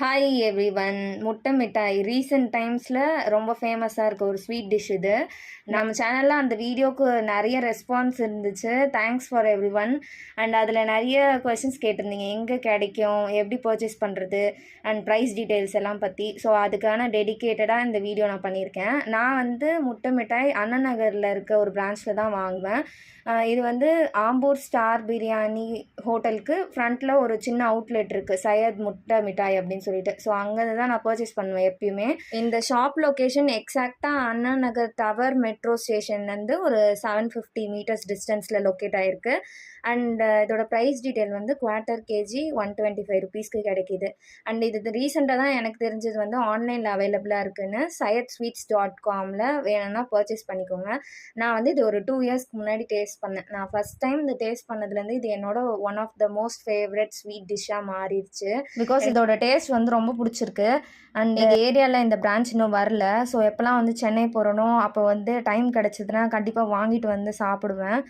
Hi every one முட்டை மிட்டாய் recent டைம்ஸில் ரொம்ப ஃபேமஸாக இருக்க ஒரு ஸ்வீட் டிஷ் இது. நம்ம சேனலில் அந்த வீடியோக்கு நிறைய ரெஸ்பான்ஸ் இருந்துச்சு. Thanks for everyone and அதில் நிறைய கொஷின்ஸ் கேட்டிருந்தீங்க. எங்கே கிடைக்கும்? எப்படி பர்ச்சேஸ் பண்ணுறது அண்ட் ப்ரைஸ் டீட்டெயில்ஸ் எல்லாம் பற்றி ஸோ அதுக்கான டெடிகேட்டடாக இந்த வீடியோ நான் பண்ணியிருக்கேன். நான் வந்து முட்டை மிட்டாய் அண்ணா நகரில் இருக்க ஒரு பிரான்ச்சில் தான் வாங்குவேன். இது வந்து ஆம்பூர் ஸ்டார் பிரியாணி ஹோட்டலுக்கு ஃப்ரண்ட்டில் ஒரு சின்ன அவுட்லெட் இருக்குது சையத் முட்டை மிட்டாய் அப்படின்னு சொல்லிட்டு. ஸோ அங்கே தான் நான் பர்ச்சேஸ் பண்ணுவேன் எப்பயுமே. இந்த ஷாப் லொக்கேஷன் எக்ஸாக்டாக அண்ணா நகர் டவர் மெட்ரோ ஸ்டேஷன்லேருந்து ஒரு செவன் ஃபிஃப்டி மீட்டர்ஸ் டிஸ்டன்ஸில் லொக்கேட் ஆகிருக்கு அண்ட் இதோட ப்ரைஸ் டீட்டெயில் வந்து quarter KG one twenty five ருபீஸ்க்கு கிடைக்கிது. அண்ட் இது ரீசெண்டாக தான் எனக்கு தெரிஞ்சது வந்து ஆன்லைனில் அவைலபிளாக இருக்குன்னு சையத் ஸ்வீட்ஸ் டாட் காமில் வேணும்னா பர்ச்சேஸ் பண்ணிக்கோங்க. நான் வந்து இது ஒரு டூ இயர்ஸ்க்கு முன்னாடி டேஸ்ட் பண்ணேன். நான் ஃபஸ்ட் டைம் இந்த டேஸ்ட் பண்ணதுலேருந்து இது என்னோட one of the most favourite sweet டிஷ்ஷாக மாறிடுச்சு. பிகாஸ் இதோட டேஸ்ட் வந்து ரொம்ப பிடிச்சிருக்கு. அண்ட் எங்கள் ஏரியாவில் இந்த பிரான்ச் இன்னும் வரல. ஸோ எப்போல்லாம் வந்து சென்னை போகிறனோ அப்போ வந்து டைம் கிடச்சிதுன்னா கண்டிப்பாக வாங்கிட்டு வந்து சாப்பிடுவேன்.